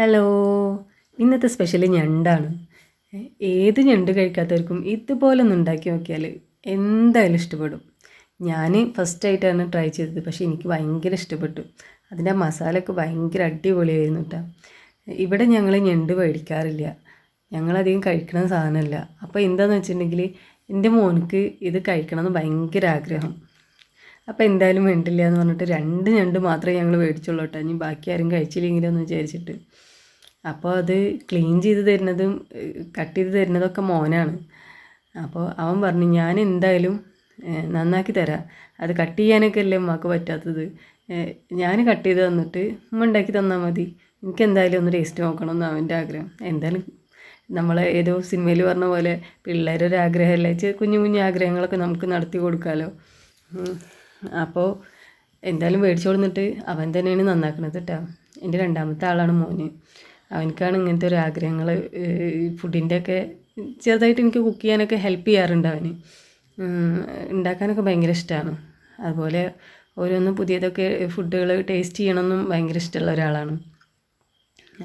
Hello. ഇന്നത്തെ special ഞണ്ടാണ്. ഏത് ഞണ്ട് കഴിക്കാത്തവർക്കും ഇതുപോലെ ഒന്ന് ഉണ്ടാക്കി നോക്കിയാൽ എന്തായാലും ഇഷ്ടപ്പെടും. ഞാൻ ഫസ്റ്റായിട്ടാണ് ട്രൈ ചെയ്തത് പക്ഷേ എനിക്ക് ഭയങ്കര ഇഷ്ടപ്പെട്ടു. അതിന്റെ മസാലയൊക്കെ ഭയങ്കര അടിപൊളിയായിരുന്നു കേട്ടോ ഇവിടെ ഞങ്ങൾ ഞണ്ട് മേടിക്കാറില്ല. ഞങ്ങളധികം കഴിക്കണ സാധനമല്ല അപ്പോൾ എന്താണെന്ന് വെച്ചിട്ടുണ്ടെങ്കിൽ എന്റെ മോനക്ക് ഇത് കഴിക്കണമെന്ന് ഭയങ്കര ആഗ്രഹം. അപ്പോൾ എന്തായാലും വേണ്ടില്ല എന്ന് പറഞ്ഞിട്ട് രണ്ട് ഞണ്ട് മാത്രമേ ഞങ്ങൾ മേടിച്ചുള്ളൂ കേട്ടോ ഇനി ബാക്കി ആരും കഴിച്ചില്ലെങ്കിലോ എന്ന് വിചാരിച്ചിട്ട്. അപ്പോൾ അത് ക്ലീൻ ചെയ്ത് തരുന്നതും കട്ട് ചെയ്ത് തരുന്നതൊക്കെ മോനാണ്. അപ്പോൾ അവൻ പറഞ്ഞു ഞാൻ എന്തായാലും നന്നാക്കി തരാം. അത് കട്ട് ചെയ്യാനൊക്കെ അല്ലേ ഉമ്മാക്ക് പറ്റാത്തത്. ഞാൻ കട്ട് ചെയ്ത് തന്നിട്ട് ഉമ്മ ഉണ്ടാക്കി തന്നാൽ മതി. എനിക്ക് എന്തായാലും ഒന്ന് ടേസ്റ്റ് നോക്കണം എന്ന് അവന്റെ ആഗ്രഹം. എന്തായാലും നമ്മൾ ഏതോ സിനിമയിൽ പറഞ്ഞ പോലെ പിള്ളേരൊരു ആഗ്രഹമല്ലേ? കുഞ്ഞു കുഞ്ഞു ആഗ്രഹങ്ങളൊക്കെ നമുക്ക് നടത്തി കൊടുക്കാമല്ലോ. അപ്പോൾ എന്തായാലും മേടിച്ചു കൊടുത്തിട്ട് അവൻ തന്നെയാണ് നന്നാക്കുന്നത് കേട്ടോ എന്റെ രണ്ടാമത്തെ ആളാണ് മോന്. അവനക്കാണ് ഇങ്ങനത്തെ ഒരു ആഗ്രഹങ്ങൾ. ഫുഡിന്റെ ഒക്കെ ചെറുതായിട്ട് എനിക്ക് കുക്ക് ചെയ്യാനൊക്കെ ഹെൽപ്പ് ചെയ്യാറുണ്ട് അവന്. ഉണ്ടാക്കാനൊക്കെ ഭയങ്കര ഇഷ്ടമാണ് അതുപോലെ ഓരോന്നും പുതിയതൊക്കെ ഫുഡുകൾ ടേസ്റ്റ് ചെയ്യണമെന്നും ഭയങ്കര ഇഷ്ടമുള്ള ഒരാളാണ്.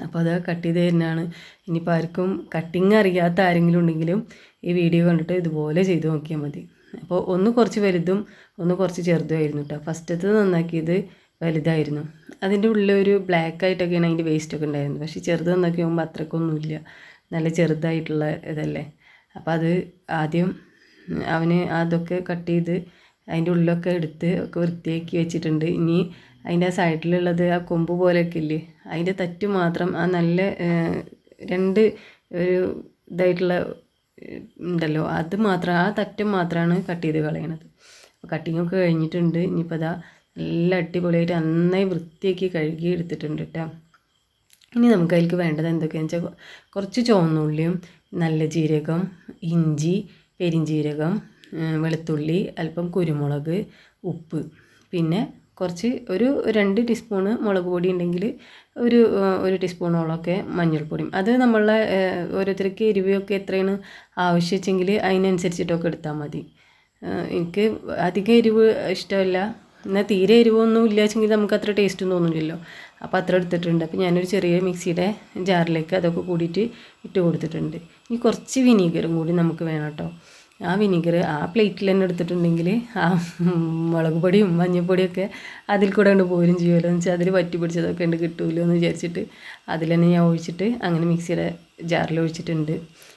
അപ്പോൾ അത് കട്ട് ചെയ്ത് തരുന്നതാണ്. ഇനിയിപ്പോൾ ആർക്കും കട്ടിങ് അറിയാത്ത ആരെങ്കിലും ഉണ്ടെങ്കിലും ഈ വീഡിയോ കണ്ടിട്ട് ഇതുപോലെ ചെയ്ത് നോക്കിയാൽ മതി. അപ്പോൾ ഒന്ന് കുറച്ച് വലുതും ഒന്ന് കുറച്ച് ചെറുതുമായിരുന്നു കേട്ടോ. ഫസ്റ്റത്തെ നന്നാക്കിയത് വലുതായിരുന്നു. അതിന്റെ ഉള്ളിൽ ഒരു ബ്ലാക്ക് ആയിട്ടൊക്കെയാണ് അതിന്റെ വേസ്റ്റൊക്കെ ഉണ്ടായിരുന്നത്. പക്ഷേ ചെറുത് വന്നൊക്കെ പോകുമ്പോൾ അത്രക്കൊന്നുമില്ല. നല്ല ചെറുതായിട്ടുള്ള ഇതല്ലേ. അപ്പോൾ അത് ആദ്യം അവന് അതൊക്കെ കട്ട് ചെയ്ത് അതിന്റെ ഉള്ളിലൊക്കെ എടുത്ത് ഒക്കെ വൃത്തിയാക്കി വെച്ചിട്ടുണ്ട്. ഇനി അതിന്റെ സൈഡിലുള്ളത് ആ കൊമ്പ് പോലെയൊക്കെ ഇല്ലേ? അതിന്റെ തറ്റ് മാത്രം ആ നല്ല രണ്ട് ഒരു ഇതായിട്ടുള്ള ഉണ്ടല്ലോ. അത് മാത്രം ആ തറ്റം മാത്രമാണ് കട്ട് ചെയ്ത് കളയണത്. കട്ടിങ്ങൊക്കെ കഴിഞ്ഞിട്ടുണ്ട്. ഇനിയിപ്പോൾ അതാ നല്ല അടിപൊളിയായിട്ട് നന്നായി വൃത്തിയാക്കി കഴുകി എടുത്തിട്ടുണ്ട് കേട്ടോ ഇനി നമുക്ക് അതിലേക്ക് വേണ്ടത് എന്തൊക്കെയാണെന്ന് വെച്ചാൽ കുറച്ച് ചുവന്നുള്ളിയും നല്ല ജീരകം ഇഞ്ചി പെരിഞ്ജീരകം വെളുത്തുള്ളി അല്പം കുരുമുളക് ഉപ്പ് പിന്നെ കുറച്ച് ഒരു രണ്ട് ടീസ്പൂണ് മുളക് പൊടി ഉണ്ടെങ്കിൽ ഒരു ഒരു ടീസ്പൂണോളമൊക്കെ മഞ്ഞൾപ്പൊടിയും. അത് നമ്മളെ ഓരോരുത്തർക്ക് എരിവൊക്കെ എത്രയാണ് ആവശ്യമെങ്കിൽ അതിനനുസരിച്ചിട്ടൊക്കെ എടുത്താൽ മതി. എനിക്ക് അധികം എരിവ് ഇഷ്ടമല്ല. എന്നാൽ തീരെ എരിവൊന്നും ഇല്ലാച്ചെങ്കിൽ നമുക്ക് അത്ര ടേസ്റ്റ് തോന്നില്ലല്ലോ അപ്പോൾ അത്ര എടുത്തിട്ടുണ്ട്. അപ്പോൾ ഞാനൊരു ചെറിയ മിക്സിയുടെ ജാറിലേക്ക് അതൊക്കെ കൂടിയിട്ട് ഇട്ട് കൊടുത്തിട്ടുണ്ട്. ഇനി കുറച്ച് വിനീഗറും കൂടി നമുക്ക് വേണം കേട്ടോ. ആ വിനീഗർ ആ പ്ലേറ്റിൽ തന്നെ എടുത്തിട്ടുണ്ടെങ്കിൽ ആ മുളക് പൊടിയും മഞ്ഞൾപ്പൊടിയൊക്കെ അതിൽ കൂടെ കൊണ്ട് പോരും ചെയ്യുമല്ലോ. എന്ന് വെച്ചാൽ അതിൽ പറ്റി പിടിച്ചതൊക്കെ ഉണ്ട് കിട്ടുമല്ലോ എന്ന് വിചാരിച്ചിട്ട് അതിൽ തന്നെ ഞാൻ ഒഴിച്ചിട്ട് അങ്ങനെ മിക്സിയുടെ ജാറിൽ ഒഴിച്ചിട്ടുണ്ട്.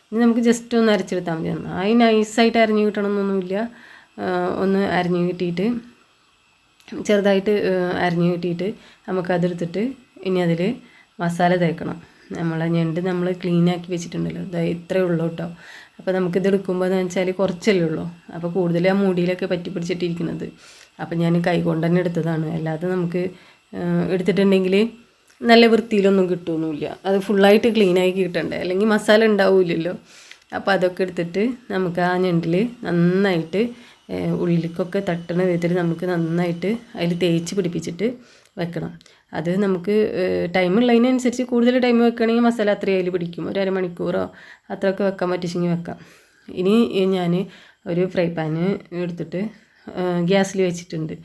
ഇനി നമുക്ക് ജസ്റ്റ് ഒന്ന് അരച്ചെടുത്താൽ മതി. അതിന് നൈസായിട്ട് അരഞ്ഞു കിട്ടണമെന്നൊന്നുമില്ല ഒന്ന് അരഞ്ഞു കിട്ടിയിട്ട് ചെറുതായിട്ട് അരിഞ്ഞു കൂട്ടിയിട്ട് നമുക്കതെടുത്തിട്ട് ഇനി അതിൽ മസാല തേക്കണം. നമ്മൾ ഞണ്ട് നമ്മൾ ക്ലീനാക്കി വെച്ചിട്ടുണ്ടല്ലോ. ഇതാ ഇത്രയേ ഉള്ളൂ കേട്ടോ അപ്പോൾ നമുക്കിത് എടുക്കുമ്പോൾ എന്ന് വെച്ചാൽ കുറച്ചല്ലേ ഉള്ളൂ. അപ്പോൾ കൂടുതൽ ആ മൂടിയിലൊക്കെ പറ്റി പിടിച്ചിട്ടിരിക്കുന്നത്. അപ്പോൾ ഞാൻ കൈ കൊണ്ട് തന്നെ എടുത്തതാണ്. അല്ലാതെ നമുക്ക് എടുത്തിട്ടുണ്ടെങ്കിൽ നല്ല വൃത്തിയിലൊന്നും കിട്ടുമൊന്നുമില്ല അത് ഫുള്ളായിട്ട് ക്ലീനായി കിട്ടണ്ടേ? അല്ലെങ്കിൽ മസാല ഉണ്ടാവില്ലല്ലോ. അപ്പോൾ അതൊക്കെ എടുത്തിട്ട് നമുക്ക് ആ ഞണ്ടിൽ നന്നായിട്ട് ഉള്ളിലേക്കൊക്കെ തട്ടണ വിധത്തിൽ നമുക്ക് നന്നായിട്ട് അതിൽ തേച്ച് പിടിപ്പിച്ചിട്ട് വെക്കണം. അത് നമുക്ക് ടൈം ഉള്ളതിനനുസരിച്ച് കൂടുതൽ ടൈം വെക്കുകയാണെങ്കിൽ മസാല അത്രയും അതിൽ പിടിക്കും. ഒരു അരമണിക്കൂറോ അത്രയൊക്കെ വെക്കാൻ പറ്റിച്ചെങ്കിൽ വെക്കാം. ഇനി ഞാൻ ഒരു ഫ്രൈ പാന് എടുത്തിട്ട് ഗ്യാസിൽ വെച്ചിട്ടുണ്ട്.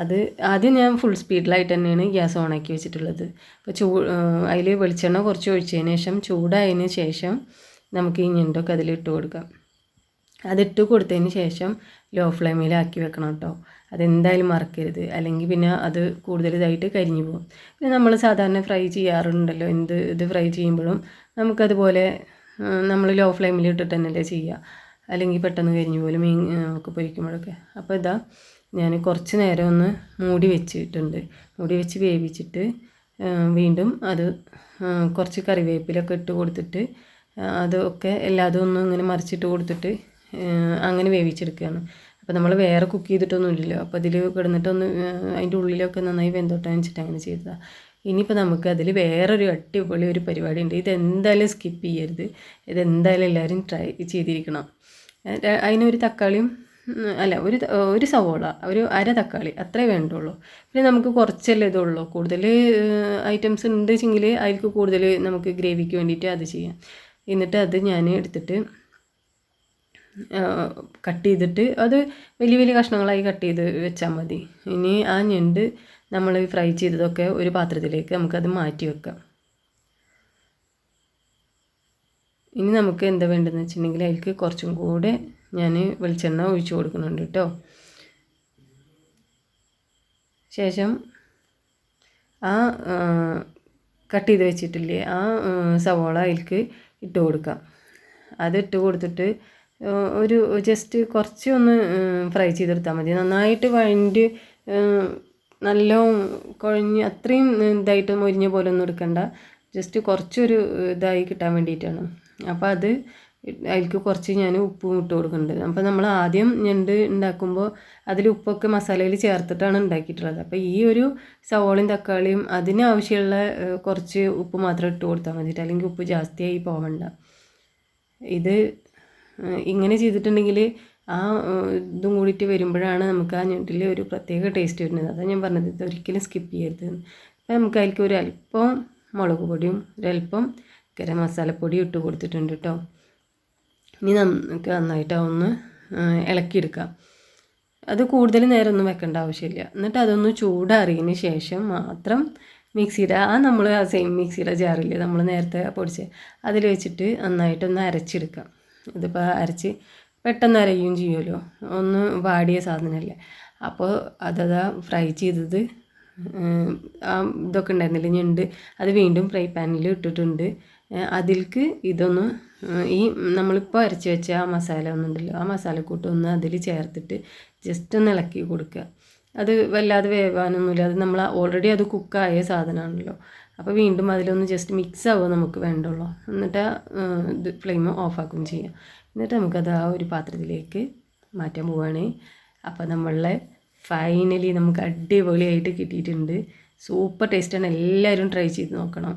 അത് ആദ്യം ഞാൻ ഫുൾ സ്പീഡിലായിട്ട് തന്നെയാണ് ഗ്യാസ് ഓണാക്കി വെച്ചിട്ടുള്ളത്. അപ്പോൾ ചൂ അതിൽ വെളിച്ചെണ്ണ കുറച്ച് ഒഴിച്ചതിന് ശേഷം ചൂടായതിന് ശേഷം നമുക്ക് ഈ ഞണ്ടൊക്കെ അതിലിട്ട് കൊടുക്കാം. അതിട്ട് കൊടുത്തതിന് ശേഷം ലോ ഫ്ലെയിമിലാക്കി വെക്കണം കേട്ടോ അതെന്തായാലും മറക്കരുത്. അല്ലെങ്കിൽ പിന്നെ അത് കൂടുതൽ ഇതായിട്ട് കരിഞ്ഞു പോകും. പിന്നെ നമ്മൾ സാധാരണ ഫ്രൈ ചെയ്യാറുണ്ടല്ലോ. എന്ത് ഇത് ഫ്രൈ ചെയ്യുമ്പോഴും നമുക്കതുപോലെ നമ്മൾ ലോ ഫ്ലെയിമിൽ ഇട്ടിട്ട് തന്നെയല്ലേ ചെയ്യുക അല്ലെങ്കിൽ പെട്ടെന്ന് കരിഞ്ഞു പോലും മീൻ ഒക്കെ പൊരിക്കുമ്പോഴൊക്കെ. അപ്പോൾ ഇതാ ഞാൻ കുറച്ച് നേരം ഒന്ന് മൂടി വെച്ചിട്ടുണ്ട്. മൂടി വെച്ച് വേവിച്ചിട്ട് വീണ്ടും അത് കുറച്ച് കറിവേപ്പിലൊക്കെ ഇട്ട് കൊടുത്തിട്ട് അതൊക്കെ എല്ലാതും ഒന്ന് ഇങ്ങനെ മറിച്ചിട്ട് കൊടുത്തിട്ട് അങ്ങനെ വേവിച്ചെടുക്കുകയാണ്. അപ്പോൾ നമ്മൾ വേറെ കുക്ക് ചെയ്തിട്ടൊന്നുമില്ലല്ലോ. അപ്പോൾ അതിൽ കിടന്നിട്ടൊന്ന് അതിന്റെ ഉള്ളിലൊക്കെ നന്നായി വെന്തോട്ടാന്ന് വെച്ചിട്ട് അങ്ങനെ ചെയ്തതാണ് ഇനിയിപ്പോൾ നമുക്ക് അതിൽ വേറൊരു അടിപൊളി ഒരു പരിപാടി ഉണ്ട് ഇതെന്തായാലും സ്കിപ്പ് ചെയ്യരുത്. ഇതെന്തായാലും എല്ലാവരും ട്രൈ ചെയ്തിരിക്കണം. അതിനൊരു തക്കാളിയും അല്ല ഒരു ഒരു സവോള ഒരു അര തക്കാളി അത്രേ വേണ്ടുള്ളൂ. പിന്നെ നമുക്ക് കുറച്ചല്ലേ ഇതുള്ളൂ. കൂടുതൽ ഐറ്റംസ് ഉണ്ട് വെച്ചെങ്കിൽ അതിൽക്ക് കൂടുതൽ നമുക്ക് ഗ്രേവിക്ക് വേണ്ടിയിട്ട് അത് ചെയ്യാം. എന്നിട്ട് അത് ഞാൻ എടുത്തിട്ട് കട്ട് ചെയ്തിട്ട് അത് വലിയ വലിയ കഷ്ണങ്ങളായി കട്ട് ചെയ്ത് വെച്ചാൽ മതി. ഇനി ആ ഞണ്ട് നമ്മൾ ഫ്രൈ ചെയ്തതൊക്കെ ഒരു പാത്രത്തിലേക്ക് നമുക്കത് മാറ്റി വെക്കാം. ഇനി നമുക്ക് എന്താ വേണ്ടതെന്ന് വെച്ചിട്ടുണ്ടെങ്കിൽ അതിലേക്ക് കുറച്ചും കൂടെ ഞാൻ വെളിച്ചെണ്ണ ഒഴിച്ചു കൊടുക്കുന്നുണ്ട് കേട്ടോ. ശേഷം ആ കട്ട് ചെയ്ത് വെച്ചിട്ടില്ലേ ആ സവോള അതിലേക്ക് ഇട്ട് കൊടുക്കാം. അത് ഇട്ട് കൊടുത്തിട്ട് ഒരു ജസ്റ്റ് കുറച്ചൊന്ന് ഫ്രൈ ചെയ്തെടുത്താൽ മതി. നന്നായിട്ട് വഴണ്ട് നല്ല കുഴഞ്ഞ് അത്രയും ഇതായിട്ട് മൊരിഞ്ഞ പോലെ ഒന്നും എടുക്കണ്ട. ജസ്റ്റ് കുറച്ചൊരു ഇതായി കിട്ടാൻ വേണ്ടിയിട്ടാണ്. അപ്പോൾ അത് അതിലേക്ക് കുറച്ച് ഞാൻ ഉപ്പും ഇട്ട് കൊടുക്കുന്നുണ്ട്. അപ്പോൾ നമ്മൾ ആദ്യം ഞണ്ട് ഉണ്ടാക്കുമ്പോൾ അതിൽ ഉപ്പൊക്കെ മസാലയിൽ ചേർത്തിട്ടാണ് ഉണ്ടാക്കിയിട്ടുള്ളത്. അപ്പോൾ ഈ ഒരു സവോളയും തക്കാളിയും അതിനാവശ്യമുള്ള കുറച്ച് ഉപ്പ് മാത്രം ഇട്ട് കൊടുത്താൽ മതിയിട്ട് അല്ലെങ്കിൽ ഉപ്പ് ജാസ്തിയായി പോവണ്ട. ഇത് ഇങ്ങനെ ചെയ്തിട്ടുണ്ടെങ്കിൽ ആ ഇതും കൂടിയിട്ട് വരുമ്പോഴാണ് നമുക്ക് ആ ഞെട്ടിൽ ഒരു പ്രത്യേക ടേസ്റ്റ് വരുന്നത്. അതാണ് ഞാൻ പറഞ്ഞത് ഇത് ഒരിക്കലും സ്കിപ്പ് ചെയ്യരുത്. അപ്പോൾ നമുക്ക് അതിലേക്ക് ഒരു അല്പം മുളക് പൊടിയും ഒരല്പം ഗരം മസാലപ്പൊടിയും ഇട്ട് കൊടുത്തിട്ടുണ്ട് കേട്ടോ ഇനി നമുക്ക് നന്നായിട്ട് ഒന്ന് ഇളക്കിയെടുക്കാം. അത് കൂടുതൽ നേരം ഒന്നും വെക്കേണ്ട ആവശ്യമില്ല. എന്നിട്ട് അതൊന്ന് ചൂടാറിയതിന് ശേഷം മാത്രം മിക്സിയുടെ ആ നമ്മൾ ആ സെയിം മിക്സിയുടെ ജാറില്ലേ നമ്മൾ നേരത്തെ പൊടിച്ച് അതിൽ വെച്ചിട്ട് നന്നായിട്ടൊന്ന് അരച്ചെടുക്കാം. ഇതിപ്പോൾ അരച്ച് പെട്ടെന്ന് അരയുകയും ചെയ്യുമല്ലോ ഒന്ന് വാടിയ സാധനമല്ലേ അപ്പോൾ അതതാ ഫ്രൈ ചെയ്തത്. ആ ഇതൊക്കെ ഉണ്ടായിരുന്നില്ല ഞണ്ട്. അത് വീണ്ടും ഫ്രൈ പാനിൽ ഇട്ടിട്ടുണ്ട്. അതിൽക്ക് ഇതൊന്ന് ഈ നമ്മളിപ്പോൾ അരച്ച് വെച്ച ആ മസാല ഒന്നുണ്ടല്ലോ. ആ മസാലക്കൂട്ട് ഒന്ന് അതിൽ ചേർത്തിട്ട് ജസ്റ്റ് ഒന്ന് ഇളക്കി കൊടുക്കുക. അത് വല്ലാതെ വേവാനൊന്നുമില്ല. അത് നമ്മൾ ഓൾറെഡി അത് കുക്കായ സാധനമാണല്ലോ അപ്പോൾ വീണ്ടും അതിലൊന്ന് ജസ്റ്റ് മിക്സ് ആവുക നമുക്ക് വേണ്ടുള്ളൂ. എന്നിട്ട് ഇത് ഫ്ലെയിം ഓഫാക്കുകയും ചെയ്യാം. എന്നിട്ട് നമുക്കത് ആ ഒരു പാത്രത്തിലേക്ക് മാറ്റാൻ പോവുകയാണ് അപ്പോൾ നമ്മളെ ഫൈനലി നമുക്ക് അടിപൊളിയായിട്ട് കിട്ടിയിട്ടുണ്ട്. സൂപ്പർ ടേസ്റ്റാണ് എല്ലാവരും ട്രൈ ചെയ്ത് നോക്കണം.